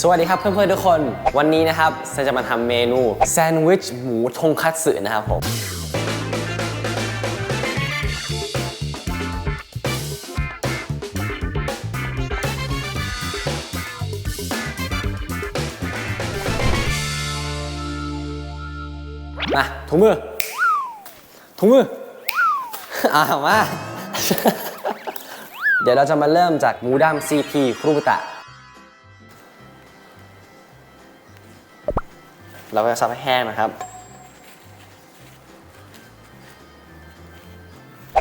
สวัสดีครับเพื่อนๆทุกคน วันนี้นะครับเซนจะมาทำเมนูแซนด์วิชหมูทงคัตสึนะครับผมมาถุงมือถุงมืออ่ามา เดี๋ยวเราจะมาเริ่มจากหมูดำ CP ครูตะ เราก็จะซับให้แห้งนะครับ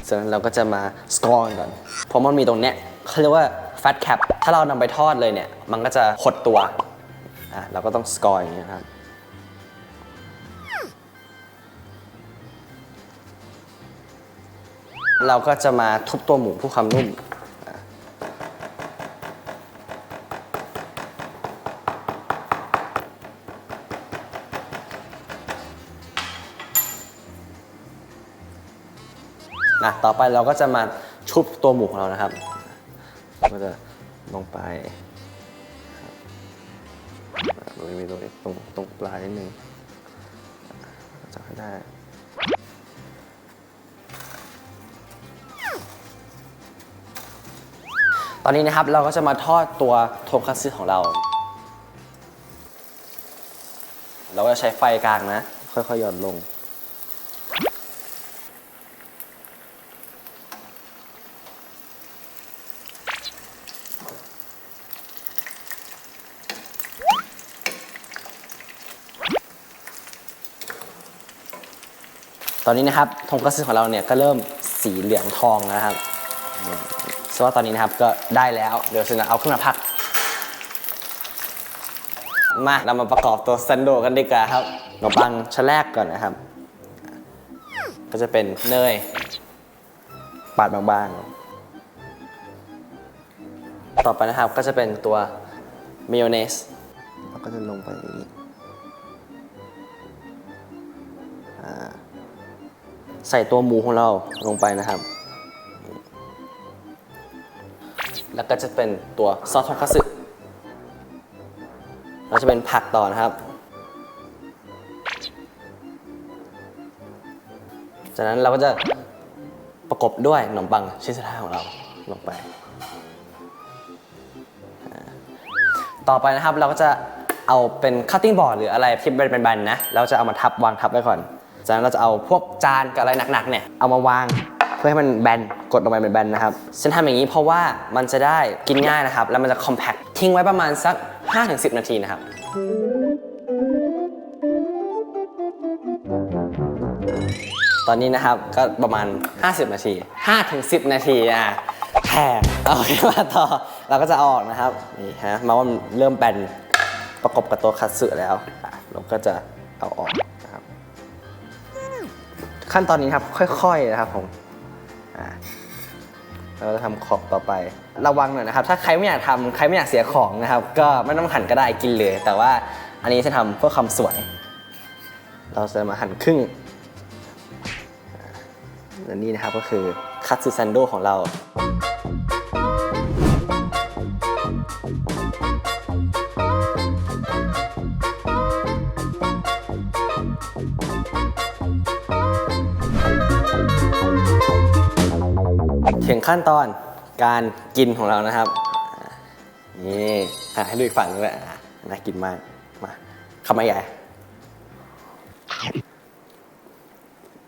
เสร็จแล้วเราก็จะมาสกอร์ก่อนเพราะมันมีตรงเนี้ยเขาเรียกว่า fat cap ถ้าเรานำไปทอดเลยเนี่ย มันก็จะหดตัวอะเราก็ต้องสกอร์อย่างนี้ครับเราก็จะมาทุบตัวหมูเพื่อความนุ่ม นะต่อไปเราก็จะมาชุบตัวหมูของเรานะครับก็จะลงไปบตรงนี้ตรงตรงตรงปลายนิดนึงจะให้ได้ตอนนี้นะครับเราก็จะมาทอดตัวโทคัตสึของเรา เราก็จะใช้ไฟกลางนะ ค่อยๆหย่อนลง ตอนนี้นะครับทงคัตสึของเราเนี่ยก็เริ่มสีเหลืองทองนะครับซึ่งว่าตอนนี้นะครับก็ได้แล้วเดี๋ยวฉันจะเอาขึ้นมาพัก มาเรามาประกอบตัวซันโดกันดีกว่าครับขนมปังชั้นแรกก่อนนะครับ ก็จะเป็นเนยปาดบางๆ ต่อไปนะครับก็จะเป็นตัวมายองเนสเราก็จะลงไปอย่างนี้ ใส่ตัวหมูของเราลงไปนะครับ แล้วก็จะเป็นตัวซอสทงคัตสึเราจะเป็นผักต่อนะครับ จากนั้นเราก็จะประกบด้วยขนมปังชิ้นสุดท้ายของเราลงไป ต่อไปนะครับเราก็จะเอาเป็นคัตติ้งบอร์ดหรืออะไรที่เป็นแบนๆนะ เราจะเอามาทับวางทับไว้ก่อน จากนั้นเราจะเอาพวกจานกับอะไรหนักๆเนี่ยเอามาวางเพื่อให้มันแบน กดลงไปเป็นแบนนะครับฉันทำอย่างนี้เพราะว่ามันจะได้กินง่ายนะครับ แล้วมันจะคอมแพคทิ้งไว้ประมาณสัก 5-10 นาทีนะครับ ตอนนี้นะครับก็ประมาณ 50 นาที5ถึง10 นาทีอะแผ่เอาขึ้นมาต่อ เราก็จะออกนะครับ นี่ฮะ มาว่ามันเริ่มแบนประกบกับตัวคัตสึแล้วเราก็จะเอาออก ขั้นตอนนี้ครับค่อยๆนะครับผมเราจะทำขอบต่อไป ระวังหน่อยนะครับ ถ้าใครไม่อยากทำใครไม่อยากเสียของนะครับ ก็ไม่ต้องหั่นก็ได้กินเลย แต่ว่าอันนี้จะทำเพื่อความสวย เราจะมาหั่นครึ่งและนี่นะครับก็คือคัตสึซันโดของเรา ถึงขั้นตอนการกินของเรานะครับนี่ให้ดูอีกฝั่งนึงด้วยอะน่ากินมากมาคำใหญ่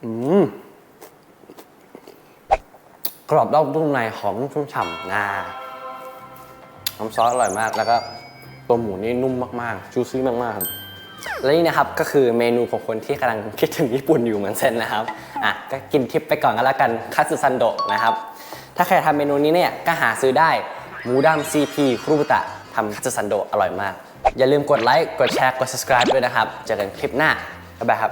อืมกรอบนอกนุ่มในหอมชุ่มฉ่ำนาน้ำซอสอร่อยมากแล้วก็ตัวหมูนี่นุ่มมากๆจูซี่มากๆครับและนี่นะครับก็คือเมนูของคนที่กำลังคิดถึงญี่ปุ่นอยู่เหมือนเซนนะครับอะก็กินทิปไปก่อนก็แล้วกันคัตสึซันโดะนะครับ ถ้าใครทำเมนูนี้เนี่ยก็หาซื้อได้หมูดำซีพีครูบุตะทำคัตสึซันโดอร่อยมาก อย่าลืมกดไลค์ กดแชร์ กด subscribe ด้วยนะครับ เจอกันคลิปหน้า บ๊ายบายครับ